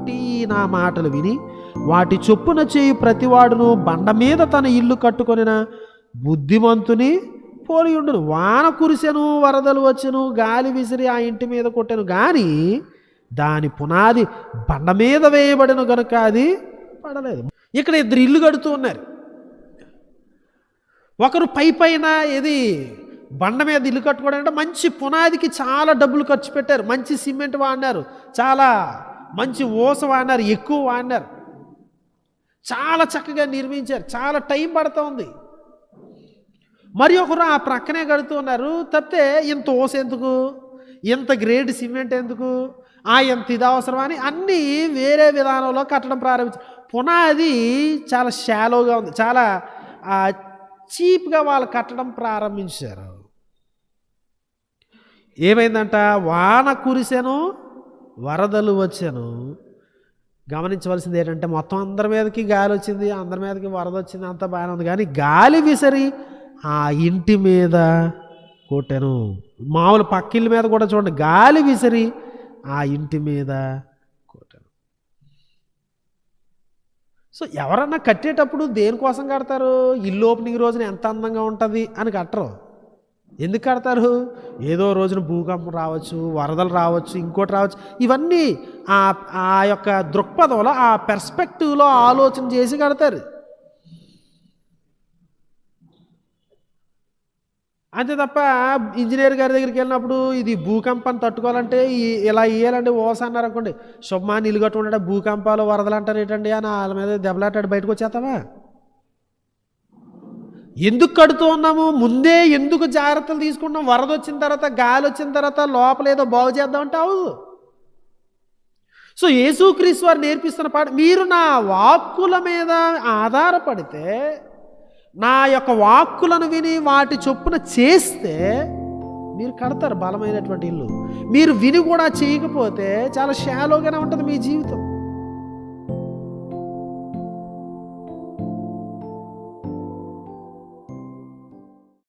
కాబట్టి నా మాటలు విని వాటి చొప్పున చేయి ప్రతివాడును బండ మీద తన ఇల్లు కట్టుకొనిన బుద్ధిమంతుని పోలియుండును వాన కురిసెను వరదలు వచ్చెను గాలి విసిరి ఆ ఇంటి మీద కొట్టెను. కానీ దాని పునాది బండ మీద వేయబడిన గనుక అది పడలేదు. ఇక్కడ ఇద్దరు ఇల్లు కడుతూ ఉన్నారు. ఒకరు పై పైన ఇది బండ మీద ఇల్లు కట్టుకోవడం అంటే మంచి పునాదికి చాలా డబ్బులు ఖర్చు పెట్టారు. మంచి సిమెంట్ వాడినారు. చాలా మంచి ఓస వాడినారు ఎక్కువ వాడినారు. చాలా చక్కగా నిర్మించారు చాలా టైం పడుతూ ఉంది. మరి ఒకరు ఆ ప్రక్కనే కడుతూ ఉన్నారు తప్పితే ఇంత ఓస ఎందుకు? ఇంత గ్రేడ్ సిమెంట్ ఎందుకు? ఆ ఎంత ఇది అవసరం అని అన్నీ వేరే విధానంలో కట్టడం ప్రారంభించారు. పునాది చాలా షాలోగా ఉంది చాలా చీప్గా వాళ్ళు కట్టడం ప్రారంభించారు. ఏమైందంట? వాన కురిసెను వరదలు వచ్చాను. గమనించవలసింది ఏంటంటే మొత్తం అందరి మీదకి గాలి వచ్చింది అందరి మీదకి వరద వచ్చింది అంత బాగానే ఉంది. కానీ గాలి విసరి ఆ ఇంటి మీద కొట్టాను. మామూలు పక్కిళ్ళ మీద కూడా చూడండి గాలి విసిరి ఆ ఇంటి మీద కొట్టాను. సో ఎవరన్నా కట్టేటప్పుడు దేనికోసం కడతారు? ఇల్లు ఓపెనింగ్ రోజున ఎంత అందంగా ఉంటుంది అని కట్టరు. ఎందుకు కడతారు? ఏదో రోజున భూకంపం రావచ్చు వరదలు రావచ్చు ఇంకోటి రావచ్చు. ఇవన్నీ ఆ ఆ యొక్క దృక్పథంలో ఆ పెర్స్పెక్టివ్లో ఆలోచన చేసి కడతారు. అంతే తప్ప ఇంజనీర్ గారి దగ్గరికి వెళ్ళినప్పుడు ఇది భూకంపాన్ని తట్టుకోవాలంటే ఇలా వేయాలంటే ఓస అన్నారు అనుకోండి. శుభమాని ఇల్లు కట్టుకుంటే భూకంపాలు వరదలు అంటారు ఏంటండి? అని వాళ్ళ మీద దెబ్బలాటాడు బయటకు వచ్చేస్తావా? ఎందుకు కడుతూ ఉన్నాము ముందే ఎందుకు జాగ్రత్తలు తీసుకున్నాం వరద వచ్చిన తర్వాత గాలి వచ్చిన తర్వాత లోపల ఏదో బాగు చేద్దామంటే అవదు సో యేసుక్రీస్తు వారు నేర్పిస్తున్న పాట మీరు నా వాక్కుల మీద ఆధారపడితే నా యొక్క వాక్కులను విని వాటి చొప్పున చేస్తే మీరు కడతారు బలమైనటువంటి ఇల్లు. మీరు విని కూడా చేయకపోతే చాలా షాలోగానే ఉంటుంది మీ జీవితం.